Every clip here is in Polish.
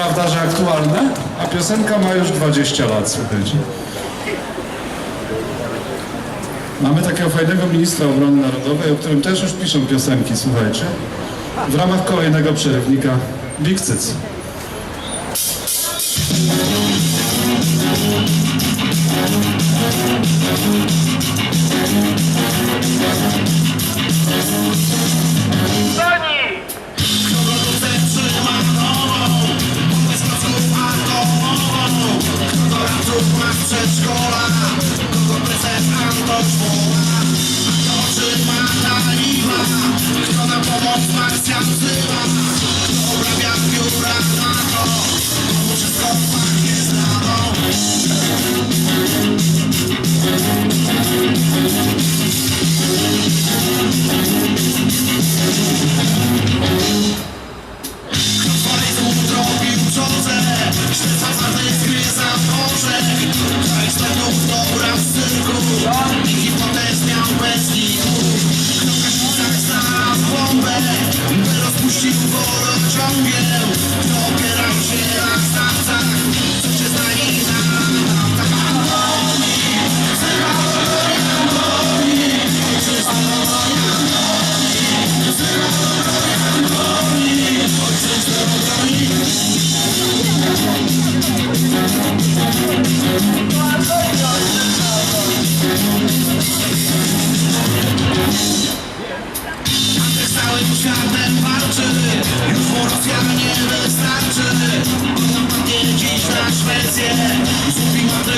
prawda, że aktualne? A piosenka ma już 20 lat, słuchajcie. Mamy takiego fajnego ministra obrony narodowej, o którym też już piszą piosenki, słuchajcie. W ramach kolejnego przerywnika Big. Atmak yansımaz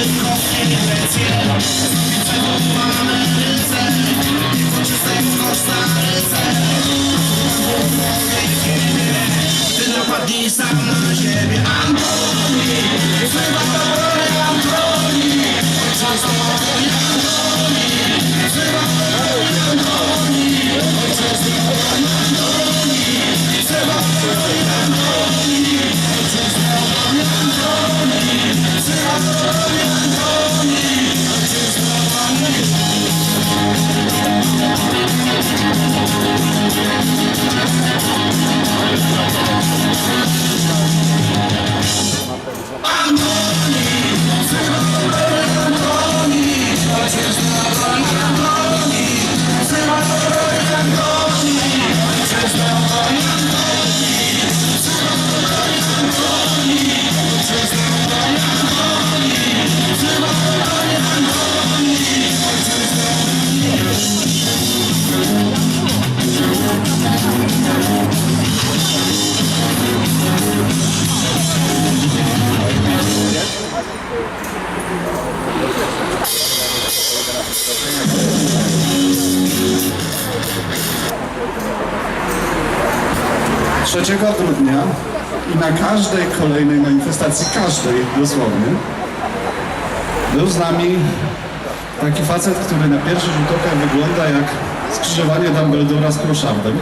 Zgubi Madryt, kopnie Grecję Zrobi w 3 grudnia i na każdej kolejnej manifestacji, każdej dosłownie, był z nami taki facet, który na pierwszy rzut oka wygląda jak skrzyżowanie Dumbledora z Proszardem.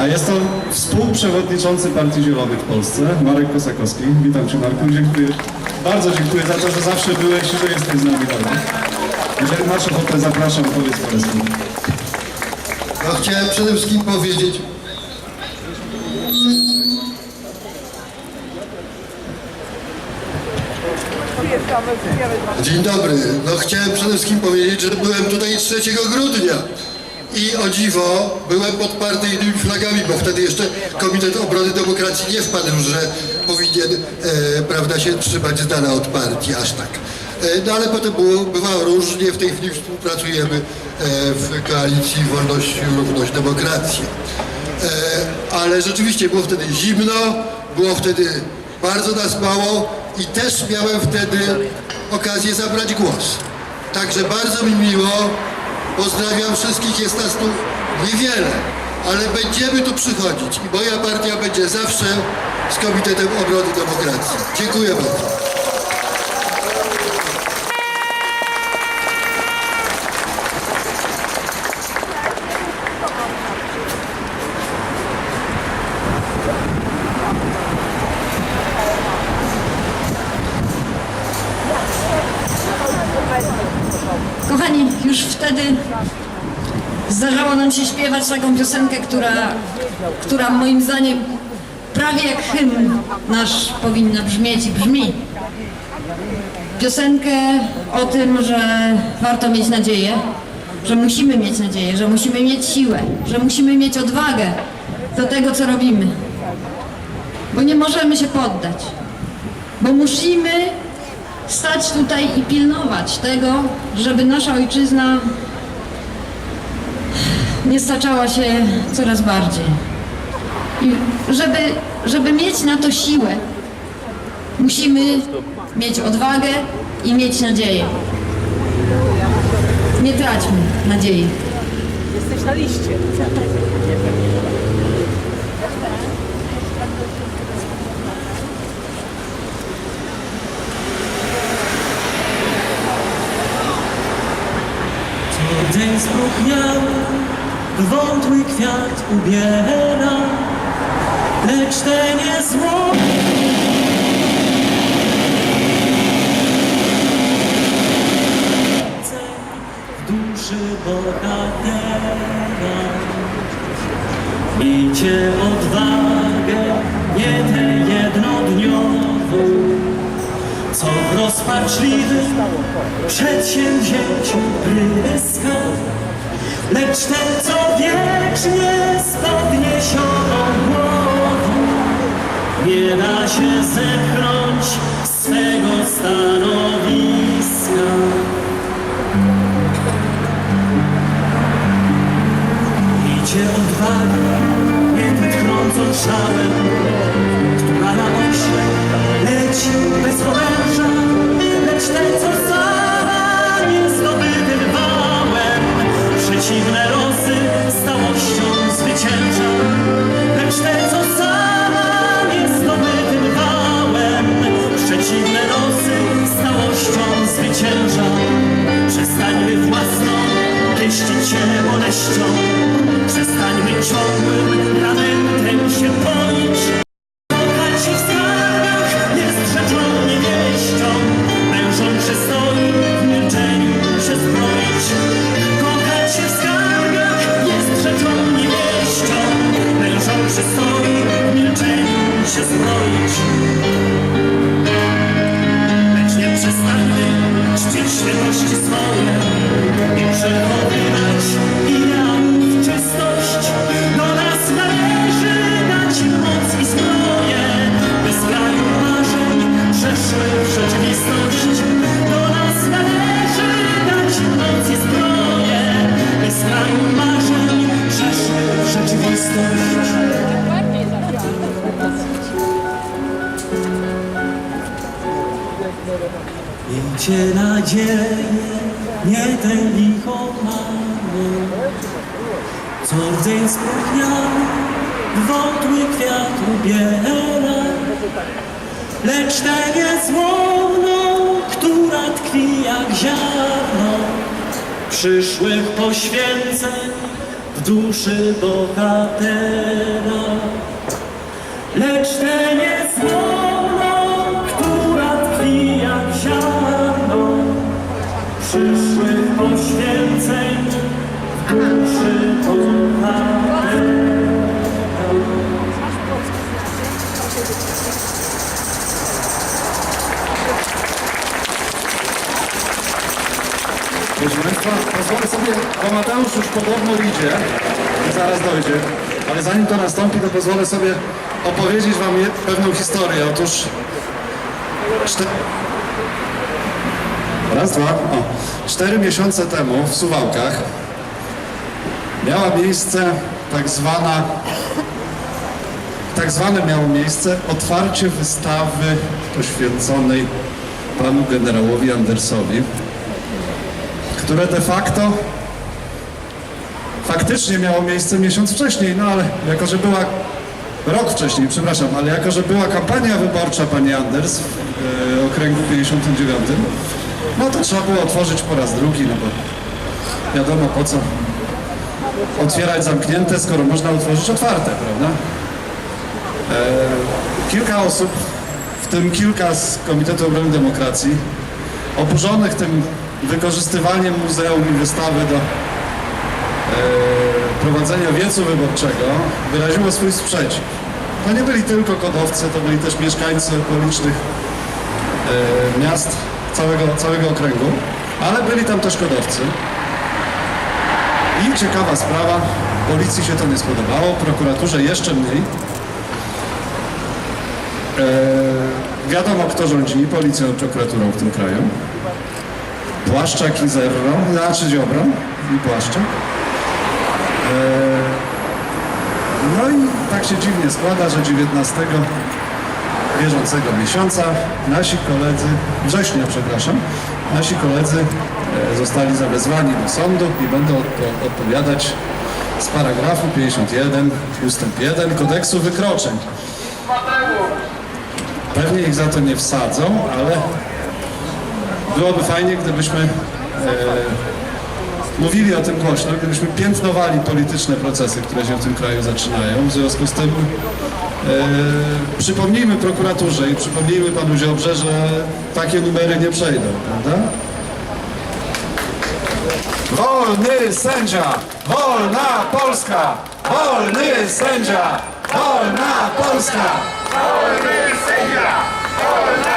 A jest to współprzewodniczący Partii Zielonych w Polsce, Marek Kosakowski. Witam Cię Marku, dziękuję. Bardzo dziękuję za to, że zawsze byłeś i że jesteś z nami dalej. Jeżeli masz ochotę, zapraszam, powiedz parę słów. No, chciałem przede wszystkim powiedzieć, Dzień dobry. No chciałem przede wszystkim powiedzieć, że byłem tutaj 3 grudnia i o dziwo byłem pod partyjnymi flagami, bo wtedy jeszcze Komitet Obrony Demokracji nie wpadł, że powinien e, prawda, się trzymać z dala od partii, aż tak. E, no ale potem było, bywało różnie, w tej chwili współpracujemy e, w koalicji Wolność, Równość, Demokracja. E, ale rzeczywiście było wtedy zimno, było wtedy bardzo nas mało i też miałem wtedy okazję zabrać głos. Także bardzo mi miło, pozdrawiam wszystkich, jest nas tu niewiele, ale będziemy tu przychodzić i moja partia będzie zawsze z Komitetem Obrony Demokracji. Dziękuję bardzo. Kochani, już wtedy nam się śpiewać taką piosenkę, która, która moim zdaniem prawie jak hymn nasz powinna brzmieć i brzmi. Piosenkę o tym, że warto mieć nadzieję, że musimy mieć nadzieję, że musimy mieć siłę, że musimy mieć odwagę do tego, co robimy. Bo nie możemy się poddać. Bo musimy stać tutaj i pilnować tego, żeby nasza ojczyzna nie staczała się coraz bardziej. I żeby, żeby mieć na to siłę, musimy mieć odwagę i mieć nadzieję. Nie traćmy nadziei. Jesteś na liście. Co dzień spróchniały, wątły kwiat ubiera, lecz ten jest zło. W duszy bohatera Miejcie odwagę, nie tę jednodniową, co w rozpaczliwym przedsięwzięciu pryska, lecz ten, co wiecznie z podniesioną głową, nie da się zepchnąć swego stanowiska. Miejcie odwagę, nie tchnącą szałem, stone. Miejcie nadzieję, nie ten lichomany, co rdzeń spróchniały, wątły kwiat ubiera. Lecz tę niezłomną, która tkwi jak ziarno przyszłych poświęceń w duszy bohatera. Lecz tę niezłomną, Proszę Państwa, pozwolę sobie, bo Mateusz już podobno idzie zaraz dojdzie, ale zanim to nastąpi, to pozwolę sobie opowiedzieć Wam pewną historię. Otóż czte... Raz, dwa, o. Cztery miesiące temu w Suwałkach miała miejsce tak zwana tak zwane miało miejsce otwarcie wystawy poświęconej panu generałowi Andersowi które de facto faktycznie miało miejsce miesiąc wcześniej, no ale jako, że była rok wcześniej, przepraszam, ale jako, że była kampania wyborcza pani Anders w e, okręgu 59, no to trzeba było otworzyć po raz drugi, no bo wiadomo po co otwierać zamknięte, skoro można otworzyć otwarte, prawda? E, kilka osób, w tym kilka z Komitetu Obrony Demokracji, oburzonych tym wykorzystywaniem muzeum i wystawy do e, prowadzenia wiecu wyborczego, wyraziło swój sprzeciw. To nie byli tylko kodowcy, to byli też mieszkańcy okolicznych e, miast całego, całego okręgu, ale byli tam też kodowcy. I ciekawa sprawa, policji się to nie spodobało, prokuraturze jeszcze mniej. E, wiadomo kto rządzi policją i prokuraturą w tym kraju. Płaszczak i Zerro, znaczy Ziobro i Płaszczak. E, no i tak się dziwnie składa, że 19 bieżącego miesiąca nasi koledzy, września przepraszam, nasi koledzy e, zostali zawezwani do sądu i będą odpo- odpowiadać z paragrafu 51 ustęp 1 kodeksu wykroczeń. Pewnie ich za to nie wsadzą, ale byłoby fajnie, gdybyśmy e, mówili o tym głośno, gdybyśmy piętnowali polityczne procesy, które się w tym kraju zaczynają. W związku z tym e, przypomnijmy prokuraturze i przypomnijmy panu Ziobrze, że takie numery nie przejdą, prawda? Wolny sędzia! Wolna Polska! Wolny sędzia! Wolna Polska! Wolny sędzia! Wolna